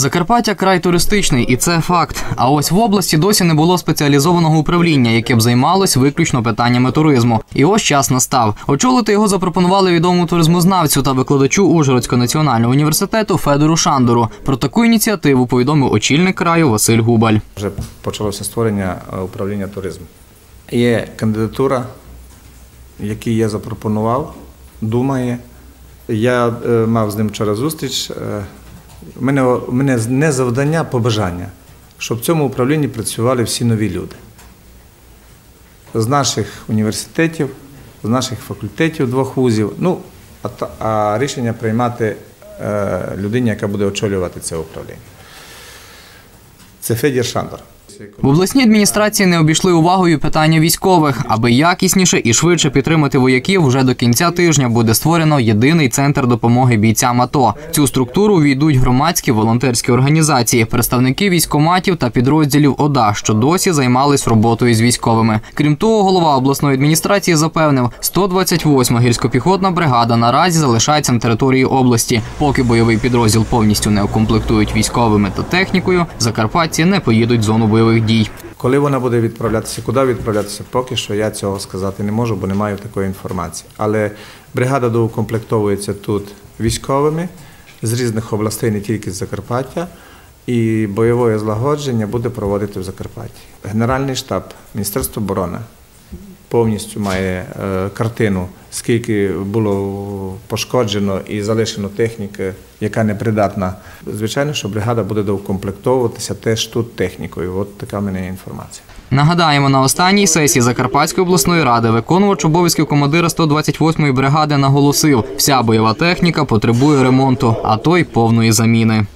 Закарпаття край туристичний, і це факт. А ось в області досі не було спеціалізованого управління, яке б займалось виключно питаннями туризму. І ось час настав. Очолити його запропонували відомому туризмознавцю та викладачу Ужгородського національного університету Федору Шандору. Про таку ініціативу повідомив очільник краю Василь Губаль. Вже почалося створення е, управління туризму. Є кандидатура, яку я запропонував, думає. Я е, мав з ним вчора зустріч. У мене, у мене не завдання, а побажання, щоб в цьому управлінні працювали всі нові люди. З наших університетів, з наших факультетів двох вузів. Ну, а, а рішення приймати е, людині, яка буде очолювати це управління. Це Федір Шандор. В обласній адміністрації не обійшли увагою питання військових, аби якісніше і швидше підтримати вояків. Вже до кінця тижня буде створено єдиний центр допомоги бійцям АТО. Цю структуру війдуть громадські волонтерські організації, представники військоматів та підрозділів ОДА, що досі займались роботою з військовими. Крім того, голова обласної адміністрації запевнив, 128-ма гірсько-піхотна бригада наразі залишається на території області. Поки бойовий підрозділ повністю не укомплектують військовими та технікою, закарпатці не поїдуть в зону бойових дій. Коли вона буде відправлятися, куди відправлятися, поки що я цього сказати не можу, бо не маю такої інформації. Але бригада доукомплектовується тут військовими з різних областей, не тільки з Закарпаття, і бойове злагодження буде проводити в Закарпатті. Генеральний штаб Міністерство оборони повністю має е, картину, скільки було пошкоджено і залишено техніки, яка непридатна. Звичайно, що бригада буде доукомплектовуватися теж тут технікою. От така в мене інформація. Нагадаємо, на останній сесії Закарпатської обласної ради виконувач обов'язків командира 128-ї бригади наголосив, вся бойова техніка потребує ремонту, а то й повної заміни.